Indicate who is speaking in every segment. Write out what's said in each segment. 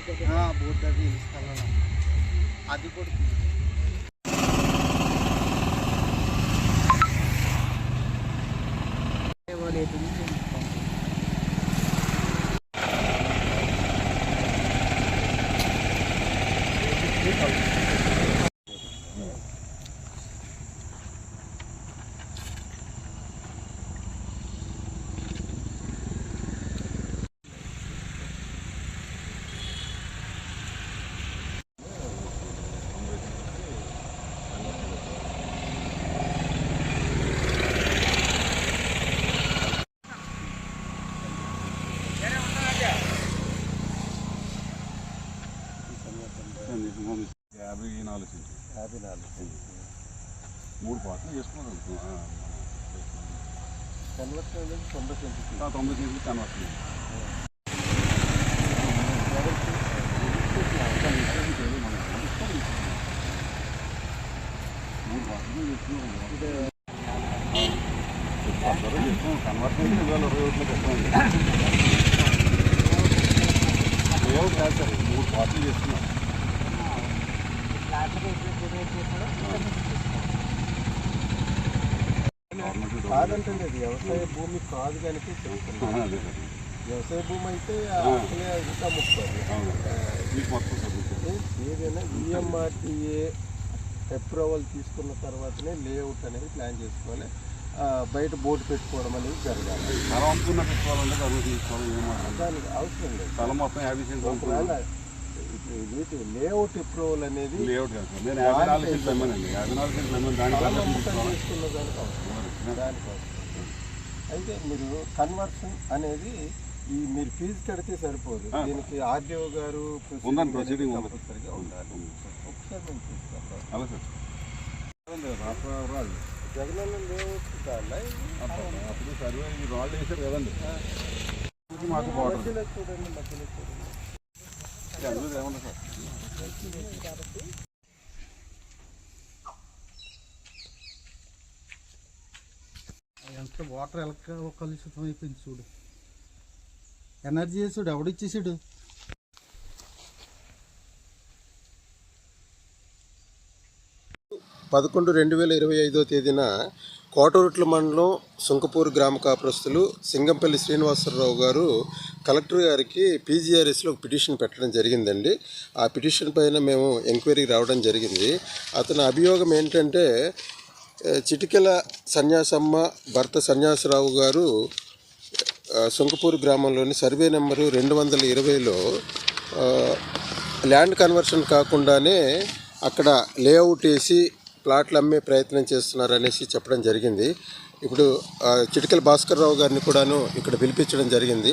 Speaker 1: Border స్థలం అది కూడా వాళ్ళు
Speaker 2: యాభై నాలుగు సెంట్లు
Speaker 1: యాభై నాలుగు
Speaker 2: మూడు పాటలు చేసుకున్నారు
Speaker 1: కన్వర్షన్ తొంభై సెంటీమీటర్
Speaker 2: తొంభై సెంట్లు కన్వర్షన్ మూడు పాటలు చేసుకున్నారు కన్వర్షన్ ఇవాళ ఇరవై ఒకటిలో పెట్టండి లేఅవుట్ కాదు సార్ మూడు పాటలు చేసుకున్నారు గవర్నమెంట్
Speaker 1: కాదంటే వ్యవసాయ భూమి కాదు కనుక వ్యవసాయ భూమి అయితే ఇంకా
Speaker 2: చదువుతుంది
Speaker 1: ఏదైనా ఈఎంఆర్టీఏ అప్రూవల్ తీసుకున్న తర్వాతనే లేఅవుట్ అనేది ప్లాన్ చేసుకోవాలి బయట బోర్డు పెట్టుకోవడం అనేది జరగాలి.
Speaker 2: స్థలం అమ్ముకున్న పెట్టుకోవాలంటే
Speaker 1: దానికి అవసరం లేదు.
Speaker 2: స్థలం మొత్తం యాభై
Speaker 1: లేఅవుట్ అప్రూవల్ అనేది
Speaker 2: లేఅవుట్ కాదు నేను యాభై నాలుగు సెంట్లు అమ్మానండి. నాలుగు సెంట్లు అమ్మాను.
Speaker 1: అయితే మీరు కన్వర్షన్ అనేది ఈ మీరు ఫీజు కడితే సరిపోదు. దీనికి ఆర్డీఓ గారు
Speaker 2: ఉంది.
Speaker 1: కంపల్సరిగా ఉండాలి. ఒకసారి మేము చూస్తాం. జగనన్న లేఅవుట్ దానిలో
Speaker 2: అప్పుడు సర్వే రాళ్ళు వేసారు కదండి. మాకు
Speaker 1: చూడండి మధ్యలో చూడండి.
Speaker 3: ఎంత వాటర్ ఎలక కలుషితం అయిపోయింది చూడు. ఎనర్జీ చూడు ఎవడిచ్చేసాడు
Speaker 1: పదకొండు రెండు వేల ఇరవై ఐదో తేదీన కోటరుట్ల మండలం సుంకపూర్ గ్రామ కాపురస్తులు సింగంపల్లి శ్రీనివాసరావు గారు కలెక్టర్ గారికి పీజీఆర్ఎస్లో ఒక పిటిషన్ పెట్టడం జరిగిందండి. ఆ పిటిషన్ పైన మేము ఎంక్వైరీ రావడం జరిగింది. అతని అభియోగం ఏంటంటే చిటికెల సన్యాసమ్మ భర్త సన్యాసరావు గారు సుంకపూర్ గ్రామంలోని సర్వే నెంబరు రెండు వందల ఇరవైలో ల్యాండ్ కన్వర్షన్ కాకుండానే అక్కడ లేఅవుట్ వేసి ప్లాట్లు అమ్మే ప్రయత్నం చేస్తున్నారు అనేసి చెప్పడం జరిగింది. ఇప్పుడు చిటికెల భాస్కర్ రావు గారిని కూడాను ఇక్కడ పిలిపించడం జరిగింది.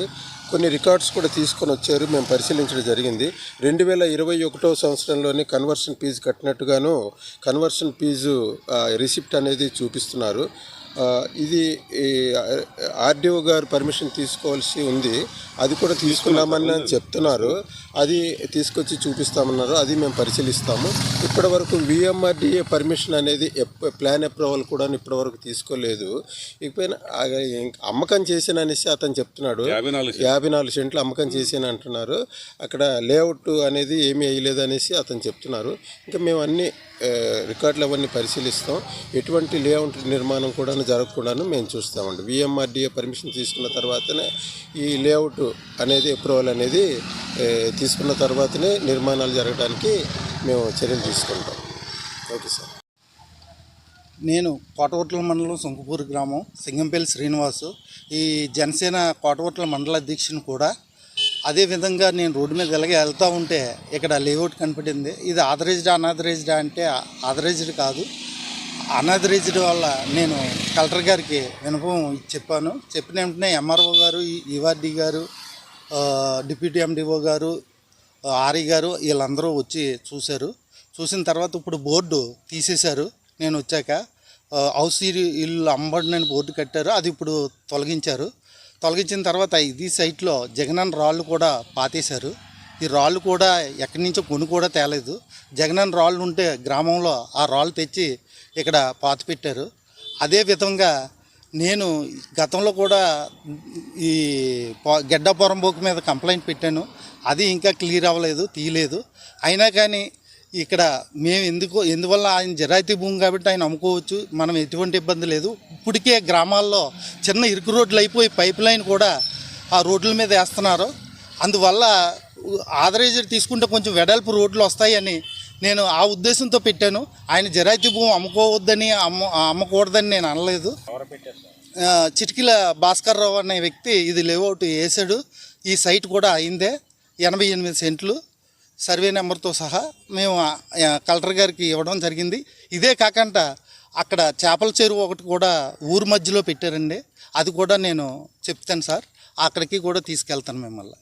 Speaker 1: కొన్ని రికార్డ్స్ కూడా తీసుకొని వచ్చారు మేము పరిశీలించడం జరిగింది. రెండు వేల ఇరవై ఒకటో సంవత్సరంలోనే కన్వర్షన్ ఫీజు కట్టినట్టుగాను కన్వర్షన్ ఫీజు రిసిప్ట్ అనేది చూపిస్తున్నారు. ఇది ఆర్డీఓ గారు పర్మిషన్ తీసుకోవాల్సి ఉంది. అది కూడా తీసుకున్నామని చెప్తున్నారు. అది తీసుకొచ్చి చూపిస్తామన్నారు. అది మేము పరిశీలిస్తాము. ఇప్పటి వరకు విఎంఆర్డిఏ పర్మిషన్ అనేది ప్లాన్ అప్రూవల్ కూడా ఇప్పటి వరకు తీసుకోలేదు. ఇకపోయినా అమ్మకం చేసిన అనేసి అతను చెప్తున్నాడు.
Speaker 2: యాభై నాలుగు
Speaker 1: సెంట్లు. అమ్మకం చేసాను అంటున్నారు. అక్కడ లేఅవుట్ అనేది ఏమీ వేయలేదు అనేసి అతను చెప్తున్నారు. ఇంకా మేము అన్ని రికార్డులు అవన్నీ పరిశీలిస్తాం. ఎటువంటి లేఅవుట్ నిర్మాణం కూడా జరగకుండాను మేము చూస్తామండి. విఎంఆర్డిఏ పర్మిషన్ తీసుకున్న తర్వాతనే ఈ లేఅవుట్ అనేది అప్రూవల్ అనేది తీసుకున్న తర్వాతనే నిర్మాణాలు జరగడానికి మేము చర్యలు తీసుకుంటాం. Okay sir.
Speaker 3: నేను కోటవట్ల మండలం సుంకపూర్ గ్రామం సింగంపల్లి శ్రీనివాసు. ఈ జనసేన కోటవట్ల మండల అధ్యక్షుని కూడా అదేవిధంగా నేను రోడ్డు మీద ఇలాగే వెళ్తూ ఉంటే ఇక్కడ లేఅవుట్ కనపడింది. ఇది ఆథరైజ్డ్ అనాథరైజ్డ్ అంటే ఆథరైజ్డ్ కాదు. అనాథరైజ్డ్ వల్ల నేను కలెక్టర్ గారికి వినపం చెప్పాను. చెప్పిన వెంటనే ఎంఆర్ఓ గారు ఈఆర్డీ గారు డిప్యూటీ ఎండిఓ గారు ఆర్ఈ గారు వీళ్ళందరూ వచ్చి చూశారు. చూసిన తర్వాత ఇప్పుడు బోర్డు తీసేశారు. నేను వచ్చాక హౌస్ ఇల్లు- ఇల్లు బోర్డు కట్టారు. అది ఇప్పుడు తొలగించారు. తొలగించిన తర్వాత ఇది సైట్లో జగనన్న రాళ్ళు కూడా పాతేశారు. ఈ రాళ్ళు కూడా ఎక్కడి నుంచో కొని కూడా తేలేదు. జగనన్న రాళ్ళు ఉంటే గ్రామంలో ఆ రాళ్ళు తెచ్చి ఇక్కడ పాతి పెట్టారు అదే విధంగా నేను గతంలో కూడా ఈ పో- గెడ్డపురం బోకు మీద కంప్లైంట్ పెట్టాను. అది ఇంకా క్లియర్ అవ్వలేదు తీయలేదు. అయినా కానీ ఇక్కడ మేము ఎందుకు ఎందువల్ల ఆయన జరాయితీ భూమి కాబట్టి ఆయన అమ్ముకోవచ్చు? మనం ఎటువంటి ఇబ్బంది లేదు. ఇప్పటికే గ్రామాల్లో చిన్న ఇరుకు రోడ్లు అయిపోయి పైప్ లైన్ కూడా ఆ రోడ్ల మీద వేస్తున్నారు. అందువల్ల ఆదరేజర్ తీసుకుంటే కొంచెం వెడల్పు రోడ్లు వస్తాయని నేను ఆ ఉద్దేశంతో పెట్టాను. ఆయన జరాయితీ భూమి అమ్ముకోవద్దని అమ్మ అమ్మకూడదని నేను అనలేదు. చిటికిల భాస్కర్ రావు అనే వ్యక్తి ఇది లేఅవుట్ వేసాడు. ఈ సైట్ కూడా అయిందే. ఎనభై ఎనిమిది సెంట్లు సర్వే నెంబర్తో సహా మేము కలెక్టర్ గారికి ఇవ్వడం జరిగింది. ఇదే కాకుండా అక్కడ చేపల చెరువు ఒకటి కూడా ఊరు మధ్యలో పెట్టారండి. అది కూడా నేను చెప్తాను సార్. అక్కడికి కూడా తీసుకెళ్తాను మిమ్మల్ని.